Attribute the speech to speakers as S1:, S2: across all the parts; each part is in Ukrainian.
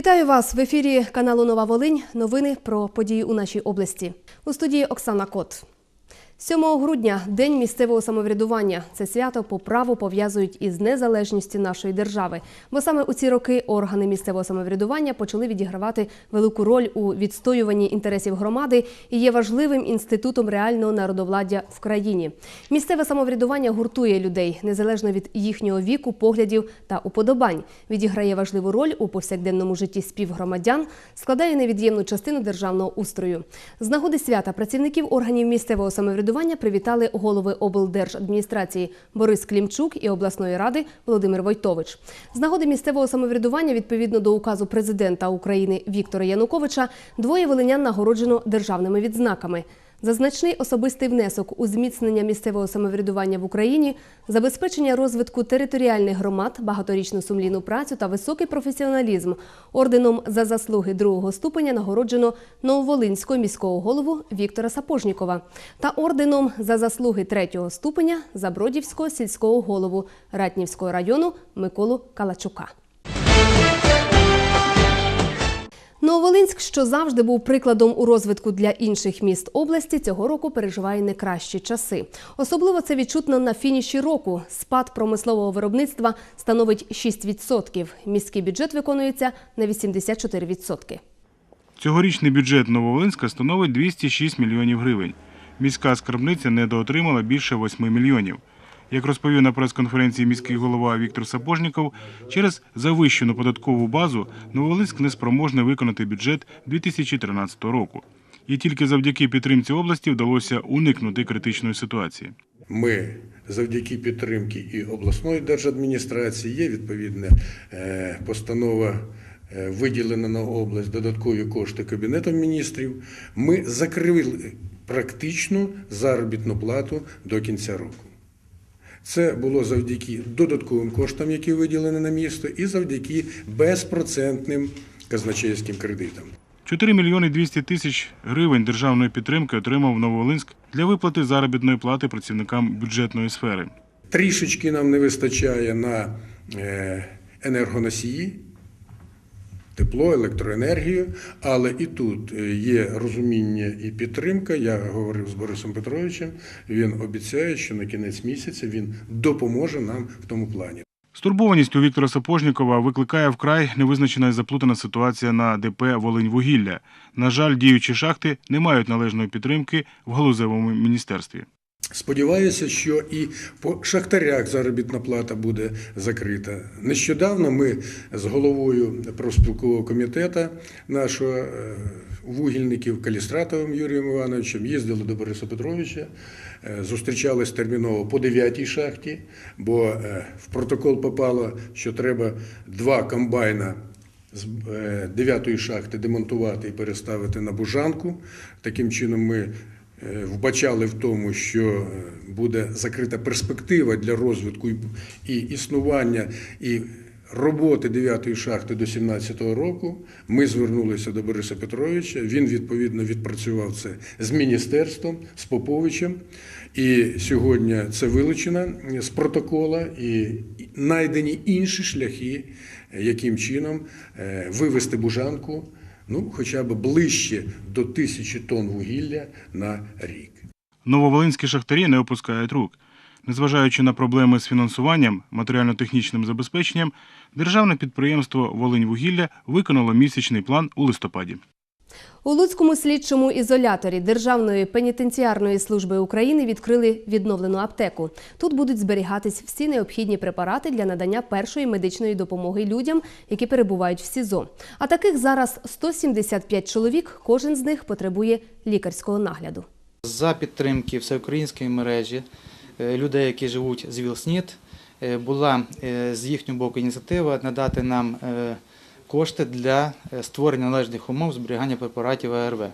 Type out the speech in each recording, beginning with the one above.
S1: Вітаю вас в ефірі каналу Нова Волинь. Новини про події у нашій області. У студії Оксана Кот. 7 грудня день місцевого самоврядування. Це свято по праву пов'язують із незалежністю нашої держави. Бо саме у ці роки органи місцевого самоврядування почали відігравати велику роль у відстоюванні інтересів громади і є важливим інститутом реального народовладдя в країні. Місцеве самоврядування гуртує людей незалежно від їхнього віку, поглядів та уподобань. Відіграє важливу роль у повсякденному житті співгромадян, складає невід'ємну частину державного устрою. З нагоди свята працівників органів місцевого самоврядування привітали голови облдержадміністрації Борис Клімчук і обласної ради Володимир Войтович. З нагоди місцевого самоврядування, відповідно до указу президента України Віктора Януковича, двоє волинян нагороджено державними відзнаками. За значний особистий внесок у зміцнення місцевого самоврядування в Україні, забезпечення розвитку територіальних громад, багаторічну сумлінну працю та високий професіоналізм орденом за заслуги другого ступеня нагороджено Нововолинського міського голову Віктора Сапожнікова та орденом за заслуги третього ступеня Забродівського сільського голову Ратнівського району Миколу Калачука. Нововолинськ, що завжди був прикладом у розвитку для інших міст області, цього року переживає не кращі часи. Особливо це відчутно на фініші року. Спад промислового виробництва становить 6%. Міський бюджет виконується на 84%.
S2: Цьогорічний бюджет Нововолинська становить 206 мільйонів гривень. Міська скарбниця недоотримала більше 8 мільйонів. Як розповів на прес-конференції міський голова Віктор Сапожніков, через завищену податкову базу Нововолинськ не спроможний виконати бюджет 2013 року. І тільки завдяки підтримці області вдалося уникнути критичної ситуації.
S3: Ми завдяки підтримки і обласної держадміністрації є відповідна е, постанова. е, Виділена на область додаткові кошти Кабінетом міністрів. Ми закрили практично заробітну плату до кінця року. Це було завдяки додатковим коштам, які виділені на місто, і завдяки безпроцентним казначейським кредитам.
S2: 4 мільйони 200 тисяч гривень державної підтримки отримав Нововолинськ для виплати заробітної плати працівникам бюджетної сфери.
S3: Трішечки нам не вистачає на е, енергоносії, тепло, електроенергію, але і тут е, є розуміння і підтримка. Я говорив з Борисом Петровичем. Він обіцяє, що на кінець місяця він допоможе нам в тому плані.
S2: Стурбованість у Віктора Сапожнікова викликає вкрай невизначена і заплутана ситуація на ДП «Волиньвугілля». На жаль, діючі шахти не мають належної підтримки в галузевому міністерстві.
S3: Сподіваюся, що і по шахтарях заробітна плата буде закрита. Нещодавно ми з головою профспілкового комітету нашого е, вугільників Калістратовим Юрієм Івановичем їздили до Бориса Петровича, е, зустрічались терміново по 9-й шахті, бо е, в протокол попало, що треба два комбайна з е, дев'ятої шахти демонтувати і переставити на бужанку. Таким чином ми вбачали в тому, що е, буде закрита перспектива для розвитку і- існування і роботи дев'ятої шахти до 17-го року. Ми звернулися до Бориса Петровича. Він відповідно відпрацював це з міністерством, з Поповичем. І сьогодні це вилучено з протокола і знайдені інші шляхи, яким чином е, вивести бужанку ну, хоча б ближче до тисячі тонн вугілля на рік.
S2: Нововолинські шахтарі не опускають рук. Незважаючи на проблеми з фінансуванням, матеріально-технічним забезпеченням, державне підприємство «Волиньвугілля» виконало місячний план у листопаді.
S1: У Луцькому слідчому ізоляторі Державної пенітенціарної служби України відкрили відновлену аптеку. Тут будуть зберігатись всі необхідні препарати для надання першої медичної допомоги людям, які перебувають в СІЗО. А таких зараз 175 чоловік. Кожен з них потребує лікарського нагляду.
S4: За підтримки всеукраїнської мережі е, людей, які живуть з ВІЛ-СНІД, е, була е, з їхнього боку ініціатива надати нам кошти для е, створення належних умов зберігання препаратів АРВ.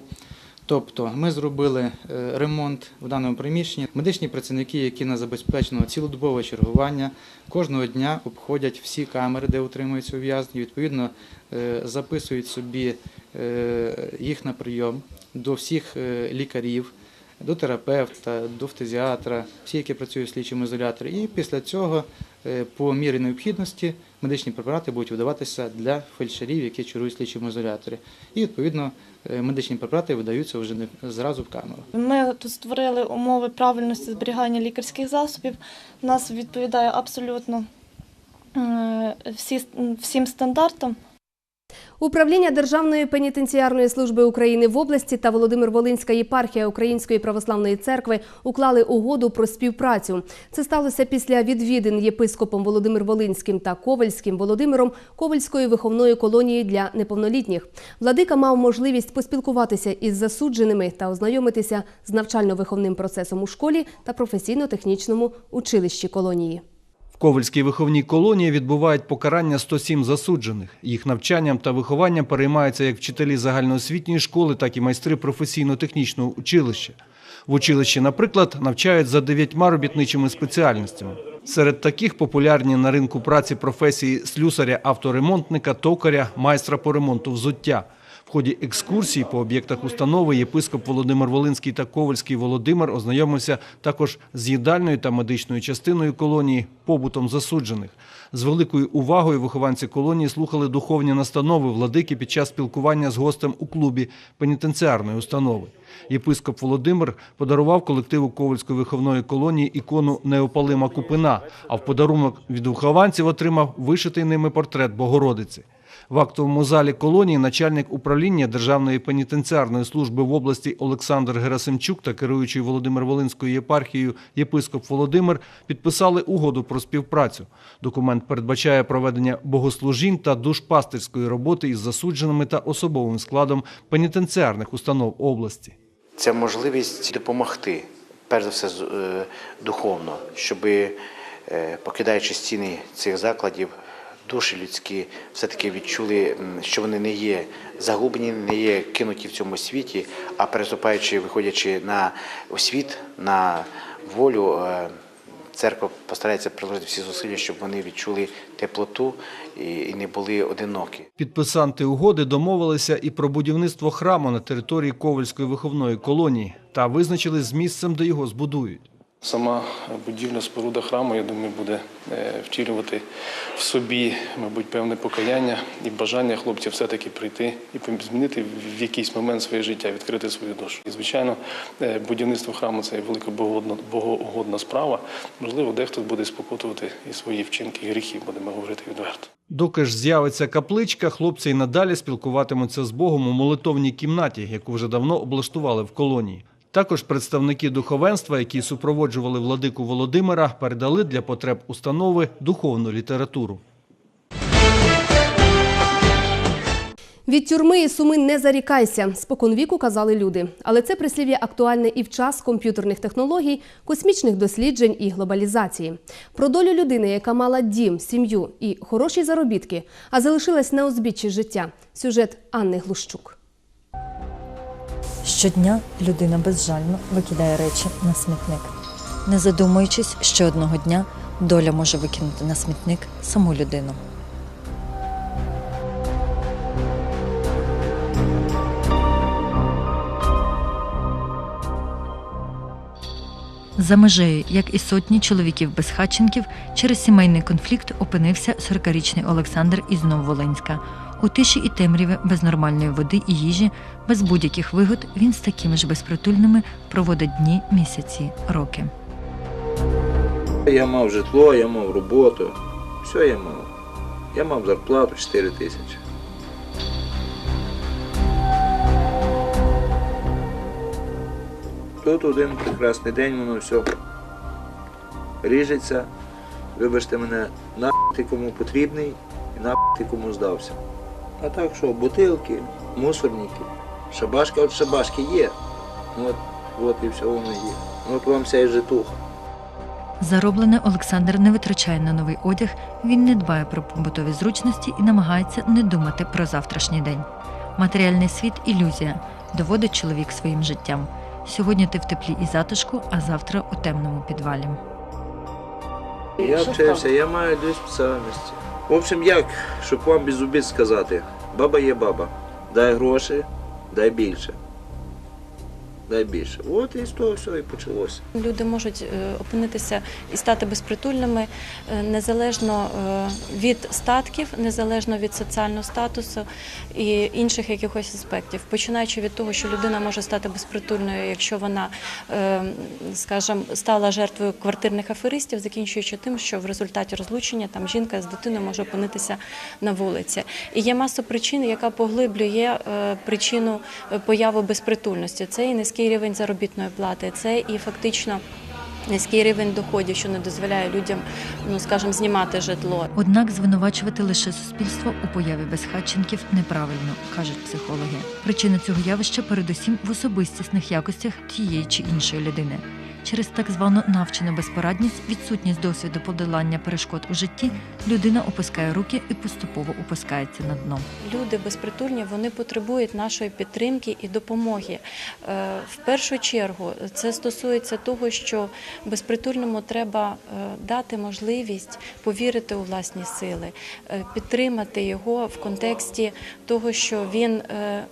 S4: Тобто ми зробили е, ремонт в даному приміщенні. Медичні працівники, які на забезпечено цілодобове чергування, кожного дня обходять всі камери, де утримуються ув'язнені, відповідно е, записують собі їх на прийом до всіх лікарів, до терапевта, до фтизіатра, всі, які працюють в слідчому ізоляторі. І після цього, по мірі необхідності, медичні препарати будуть видаватися для фельдшерів, які чарують в слідчому ізоляторі. І відповідно е, медичні препарати видаються вже не зразу в камеру.
S5: Ми тут створили умови правильності зберігання лікарських засобів. Нас відповідає абсолютно е, всі, всім стандартам.
S1: Управління Державної пенітенціарної служби України в області та Володимир-Волинська єпархія Української православної церкви уклали угоду про співпрацю. Це сталося після відвідин єпископом Володимир-Волинським та Ковальським Володимиром Ковальської виховної колонії для неповнолітніх. Владика мав можливість поспілкуватися із засудженими та ознайомитися з навчально-виховним процесом у школі та професійно-технічному училищі колонії.
S6: В Ковальській виховній колонії відбувають покарання 107 засуджених. Їх навчанням та вихованням переймаються як вчителі загальноосвітньої школи, так і майстри професійно-технічного училища. В училищі, наприклад, навчають за дев'ятьма робітничими спеціальностями. Серед таких популярні на ринку праці професії слюсаря-авторемонтника, токаря, майстра по ремонту взуття. В ході екскурсії по об'єктах установи єпископ Володимир Волинський та Ковальський Володимир ознайомився також з їдальною та медичною частиною колонії, побутом засуджених. З великою увагою вихованці колонії слухали духовні настанови владики під час спілкування з гостем у клубі пенітенціарної установи. Єпископ Володимир подарував колективу Ковальської виховної колонії ікону Неопалима Купина, а в подарунок від вихованців отримав вишитий ними портрет Богородиці. В актовому залі колонії начальник управління Державної пенітенціарної служби в області Олександр Герасимчук та керуючий Володимир-Волинською єпархією єпископ Володимир підписали угоду про співпрацю. Документ передбачає проведення богослужінь та душпастирської роботи із засудженими та особовим складом пенітенціарних установ області.
S7: Це можливість допомогти, перш за все, е, духовно, щоб, покидаючи стіни цих закладів, душі людські все-таки відчули, що вони не є загублені, не є кинуті в цьому світі, а переступаючи, виходячи на освіт, на волю, е, церква постарається приложити всі зусилля, щоб вони відчули теплоту і і не були одинокі.
S6: Підписанти угоди домовилися і про будівництво храму на території Ковальської виховної колонії та визначили з місцем, де його збудують.
S8: Сама будівля споруда храму, я думаю, буде е, втілювати в собі, мабуть, певне покаяння і бажання хлопців все-таки прийти і змінити в якийсь момент своє життя, відкрити свою душу. І, звичайно, е, будівництво храму це велика богоугодна справа. Можливо, дехто буде спокутувати і свої вчинки, і гріхи, будемо говорити відверто.
S6: Доки ж з'явиться капличка, хлопці й надалі спілкуватимуться з Богом у молитовній кімнаті, яку вже давно облаштували в колонії. Також представники духовенства, які супроводжували владику Володимира, передали для потреб установи духовну літературу.
S1: Від тюрми і суми не зарікайся, споконвіку казали люди. Але це прислів'я актуальне і в час комп'ютерних технологій, космічних досліджень і глобалізації. Про долю людини, яка мала дім, сім'ю і хороші заробітки, а залишилась на узбіччі життя. Сюжет Анни Глущук.
S9: Щодня людина безжально викидає речі на смітник, не задумуючись, що одного дня доля може викинути на смітник саму людину. За межею, як і сотні чоловіків-безхатченків, через сімейний конфлікт опинився 40-річний Олександр із Нововолинська. У тиші і темряві, без нормальної води і їжі, без будь-яких вигод, він з такими ж безпритульними проводить дні, місяці, роки.
S10: Я мав житло, я мав роботу, все я мав. Я мав зарплату 4 тисячі. Тут один прекрасний день воно все ріжеться. Вибачте мене, на ти кому потрібний і на ти кому здався. А так що, бутилки, мусорники, шабашка от шабашки є. От, от і все воно є. От вам вся і житуха.
S9: Зароблене Олександр не витрачає на новий одяг, він не дбає про побутові зручності і намагається не думати про завтрашній день. Матеріальний світ ілюзія, доводить чоловік своїм життям. Сьогодні ти в теплі і затишку, а завтра у темному підвалі.
S10: Я вчився, я маю дві спеціальності. В общем, як, щоб вам без обід сказати, баба є баба. Дай гроші, дай більше. Дай більше. От і з того все і почалося.
S11: Люди можуть е, опинитися і стати безпритульними е, незалежно е, від статків, незалежно від соціального статусу і інших якихось аспектів. Починаючи від того, що людина може стати безпритульною, якщо вона, скажімо, стала жертвою квартирних аферистів, закінчуючи тим, що в результаті розлучення там жінка з дитиною може опинитися на вулиці. І є маса причин, яка поглиблює причину появи безпритульності. Це і низький рівень заробітної плати, це і фактично. Низький рівень доходів, що не дозволяє людям, ну скажімо, знімати житло.
S9: Однак звинувачувати лише суспільство у появі безхатченків неправильно, кажуть психологи. Причина цього явища передусім в особистісних якостях тієї чи іншої людини. Через так звану навчену безпорадність, відсутність досвіду подолання перешкод у житті, людина опускає руки і поступово опускається на дно.
S11: Люди безпритульні вони потребують нашої підтримки і допомоги. Е, В першу чергу це стосується того, що безпритульному треба е, дати можливість повірити у власні сили, е, підтримати його в контексті того, що він е,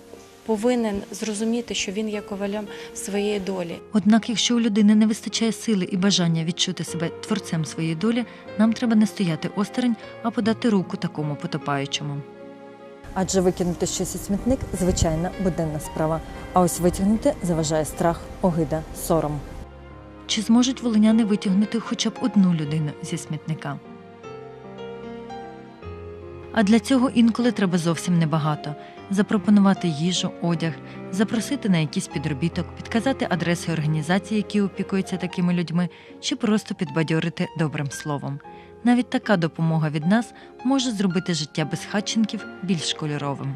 S11: повинен зрозуміти, що він є ковалем своєї долі.
S9: Однак, якщо у людини не вистачає сили і бажання відчути себе творцем своєї долі, нам треба не стояти осторонь, а подати руку такому потопаючому.
S12: Адже викинути щось у смітник звичайна буденна справа. А ось витягнути заважає страх, огида, сором.
S9: Чи зможуть волиняни витягнути хоча б одну людину зі смітника? А для цього інколи треба зовсім небагато запропонувати їжу, одяг, запросити на якийсь підробіток, підказати адреси організацій, які опікуються такими людьми, чи просто підбадьорити добрим словом. Навіть така допомога від нас може зробити життя безхатченків більш кольоровим.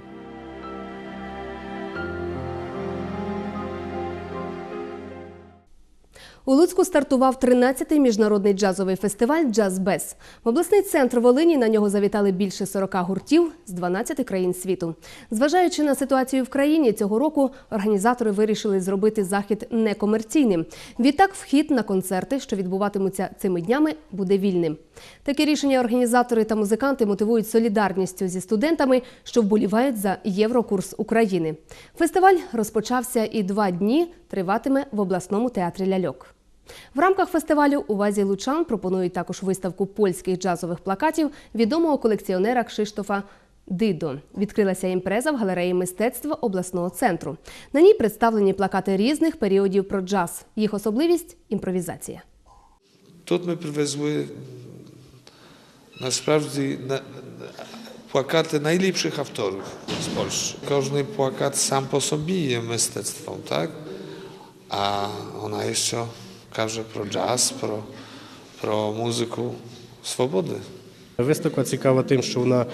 S1: У Луцьку стартував 13-й міжнародний джазовий фестиваль Джаз Без. В обласний центр Волині на нього завітали більше 40 гуртів з 12 країн світу. Зважаючи на ситуацію в країні, цього року організатори вирішили зробити захід некомерційним. Відтак, вхід на концерти, що відбуватимуться цими днями, буде вільним. Таке рішення організатори та музиканти мотивують солідарністю зі студентами, що вболівають за Єврокурс України. Фестиваль розпочався і два дні триватиме в обласному театрі ляльок. В рамках фестивалю увазі лучан пропонують також виставку польських джазових плакатів відомого колекціонера Кшиштофа Дидо. Відкрилася імпреза в галереї мистецтва обласного центру. На ній представлені плакати різних періодів про джаз. Їх особливість імпровізація.
S13: Тут ми привезли насправді плакати найліпших авторів з Польщі. Кожний плакат сам по собі є мистецтвом, так? А вона ще каже про джаз, про, про музику свободи.
S14: Виставка цікава тим, що вона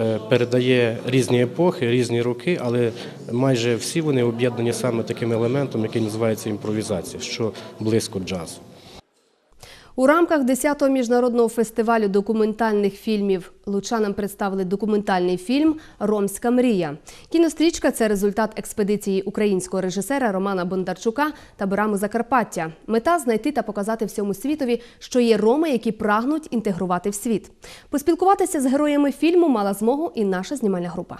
S14: е, передає різні епохи, різні роки, але майже всі вони об'єднані саме таким елементом, який називається імпровізація, що близько джазу.
S1: У рамках 10-го міжнародного фестивалю документальних фільмів лучанам представили документальний фільм Ромська мрія. Кінострічка це результат експедиції українського режисера Романа Бондарчука та таборами Закарпаття. Мета знайти та показати всьому світові, що є роми, які прагнуть інтегрувати в світ. Поспілкуватися з героями фільму мала змогу і наша знімальна група.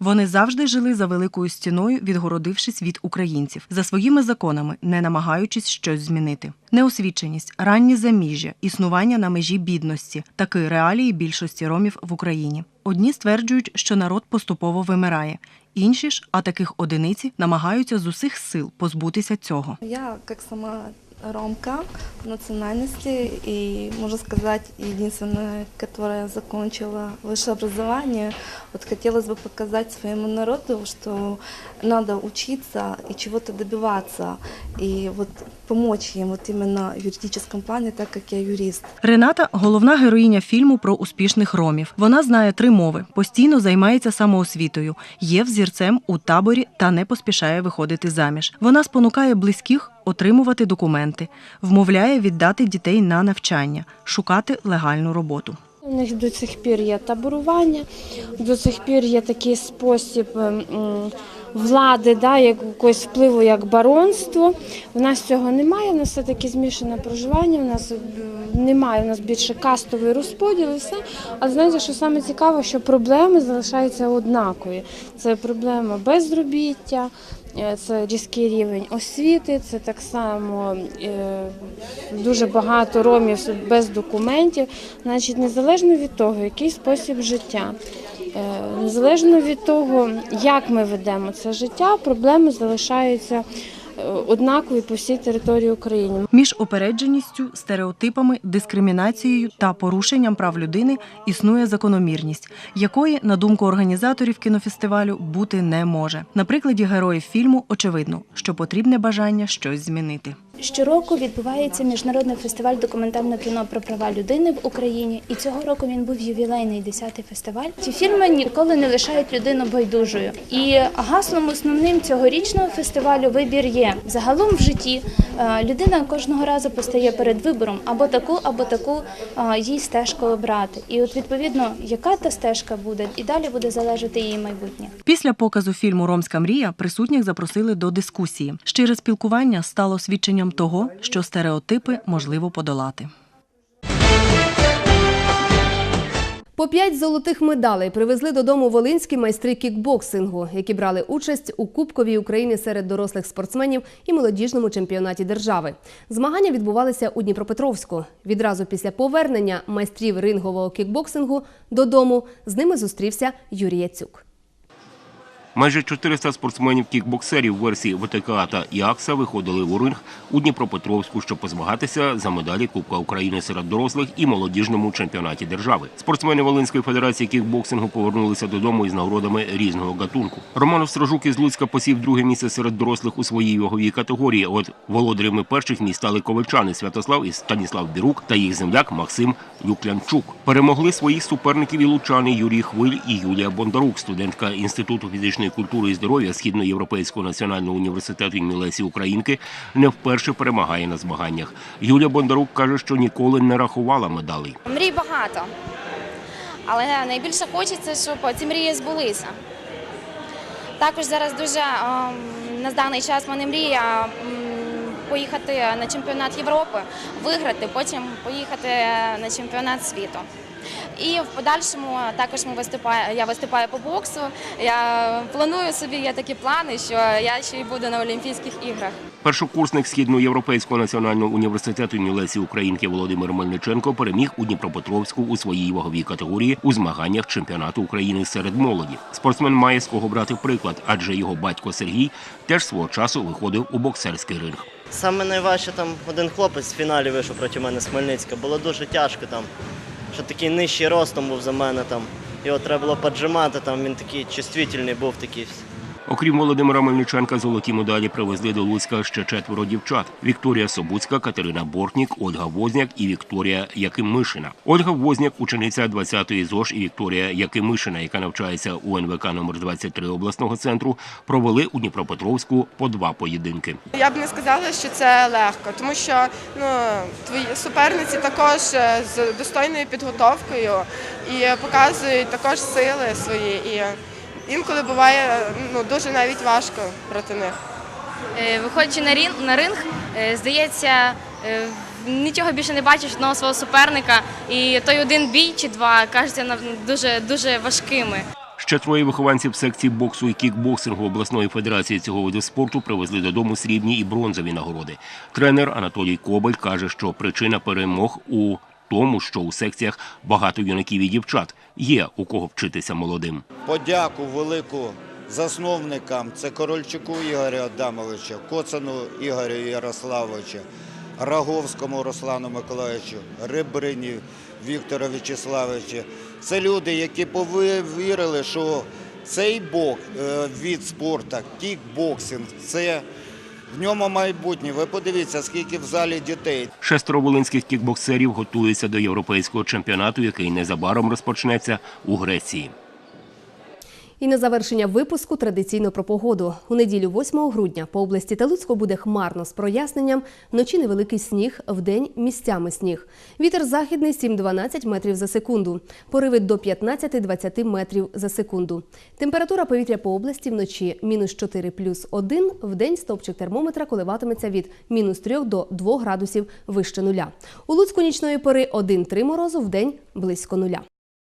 S15: Вони завжди жили за великою стіною, відгородившись від українців, за своїми законами, не намагаючись щось змінити. Неосвіченість, раннє заміжжя, існування на межі бідності таки реалії більшості ромів в Україні. Одні стверджують, що народ поступово вимирає, інші ж, а таких одиниці, намагаються з усіх сил позбутися цього.
S5: Я, как сама ромка национальности и, можно сказать, единственная, которая закончила высшее образование, вот хотелось бы показать своему народу, что надо учиться и чего-то добиваться, и помочь им вот именно в юридическом плане, так как я юрист.
S15: Рената головна героїня фільму про успішних ромів. Вона знає три мови, постійно займається самоосвітою, є взірцем у таборі та не поспішає виходити заміж. Вона спонукає близьких отримувати документи, вмовляє віддати дітей на навчання, шукати легальну роботу.
S16: У них до цих пір є таборування, до цих пір є такий спосіб ем, влади, да, якогось впливу як баронство. У нас цього немає, у нас все таки змішане проживання, у нас е, немає, у нас більше кастовий розподіл і все. Але знаєте, що саме цікаво, що проблеми залишаються однакові. Це проблема безробіття. е, Це різкий рівень освіти, це так само е, дуже багато ромів без документів. Значить, незалежно від того, який спосіб життя, незалежно від того, як ми ведемо це життя, проблеми залишаються е, однакові по всій території України.
S15: Між опередженістю, стереотипами, дискримінацією та порушенням прав людини існує закономірність, якої, на думку організаторів кінофестивалю, бути не може. На прикладі героїв фільму очевидно, що потрібне бажання щось змінити.
S17: Щороку відбувається міжнародний фестиваль документального кіно про права людини в Україні, і цього року він був ювілейний 10-й фестиваль. Ці фільми ніколи не лишають людину байдужою. І гаслом основним цьогорічного фестивалю вибір є загалом в житті. е, Людина кожного разу постає перед вибором або таку, або таку е, їй стежку обрати. І от відповідно, яка та стежка буде, і далі буде залежати її майбутнє.
S15: Після показу фільму Ромська мрія присутніх запросили до дискусії. Щире спілкування стало свідченням того, що стереотипи можливо подолати.
S1: По п'ять золотих медалей привезли додому волинські майстри кікбоксингу, які брали участь у Кубковій України серед дорослих спортсменів і молодіжному чемпіонаті держави. Змагання відбувалися у Дніпропетровську. Відразу після повернення майстрів рингового кікбоксингу додому з ними зустрівся Юрій Яцюк.
S18: Майже 400 спортсменів-кікбоксерів версії ВТКА та ІАКСа виходили у ринг у Дніпропетровську, щоб позмагатися за медалі Кубка України серед дорослих і молодіжному чемпіонаті держави. Спортсмени Волинської федерації кікбоксингу повернулися додому із нагородами різного гатунку. Роман Острожук із Луцька посів друге місце серед дорослих у своїй ваговій категорії. От володарями перших місць стали ковальчани Святослав і Станіслав Бірук та їх земляк Максим Люклянчук. Перемогли своїх суперників і лучани Юрій Хвиль і Юлія Бондарук, студентка Інституту фізичної культури і здоров'я Східноєвропейського національного університету імені Лесі Українки не вперше перемагає на змаганнях. Юлія Бондарук каже, що ніколи не рахувала медалей.
S19: Мрій багато, але найбільше хочеться, щоб ці мрії збулися. Також зараз дуже ем, на даний час мене мрія поїхати на чемпіонат Європи, виграти, потім поїхати на чемпіонат світу. І в подальшому також ми виступає, я виступаю по боксу. Я планую собі, є такі плани, що я ще й буду на Олімпійських іграх.
S18: Першокурсник Східноєвропейського національного університету імені Лесі Українки Володимир Мельниченко переміг у Дніпропетровську у своїй ваговій категорії у змаганнях чемпіонату України серед молоді. Спортсмен має з кого брати приклад, адже його батько Сергій теж свого часу виходив у боксерський ринг.
S20: Саме найважче там один хлопець в фіналі вийшов проти мене з Хмельницька. Було дуже тяжко там, що такий нижчий ростом був за мене там. Його треба було поджимати, там він такий чувствительний був такий.
S18: Окрім Володимира Мельниченка, золоті медалі привезли до Луцька ще четверо дівчат: Вікторія Собуцька, Катерина Бортнік, Ольга Возняк і Вікторія Якимишина. Ольга Возняк, учениця 20-ї ЗОЖ і Вікторія Якимишина, яка навчається у НВК номер 23 обласного центру, провели у Дніпропетровську по два поєдинки.
S21: Я б не сказала, що це легко, тому що ну, твої суперниці також е, з достойною підготовкою і показують також сили свої. І інколи буває ну, дуже навіть важко проти них.
S19: Е, Виходячи на ринг, на ринг е, здається, е, нічого більше не бачиш одного свого суперника, і той один бій чи два кажуться нам дуже дуже важкими.
S18: Ще троє вихованців секції боксу і кікбоксингу обласної федерації цього виду спорту привезли додому срібні і бронзові нагороди. Тренер Анатолій Кобель каже, що причина перемог у тому, що у секціях багато юнаків і дівчат є у кого вчитися молодим.
S22: подяку велику засновникам це Корольчуку Ігорю Адамовичу, Коцану Ігорю Ярославовичу, Раговському Руслану Миколаївичу, Рибрині Віктору Вячеславовичу. Це люди, які повірили, що цей бок, е, від спорту, кікбоксинг, це ньому майбутнє. Ви подивіться, скільки в залі дітей.
S18: Шестеро волинських кікбоксерів готуються до європейського чемпіонату, який незабаром розпочнеться у Греції.
S1: І на завершення випуску традиційно про погоду. У неділю 8 грудня по області та Луцьку буде хмарно з проясненням. Вночі невеликий сніг, вдень місцями сніг. Вітер західний 7-12 метрів за секунду. Пориви до 15-20 метрів за секунду. Температура повітря по області вночі мінус 4 плюс 1. Вдень стопчик термометра коливатиметься від мінус 3 до 2 градусів вище нуля. У Луцьку нічної пори 1-3 морозу, вдень близько нуля.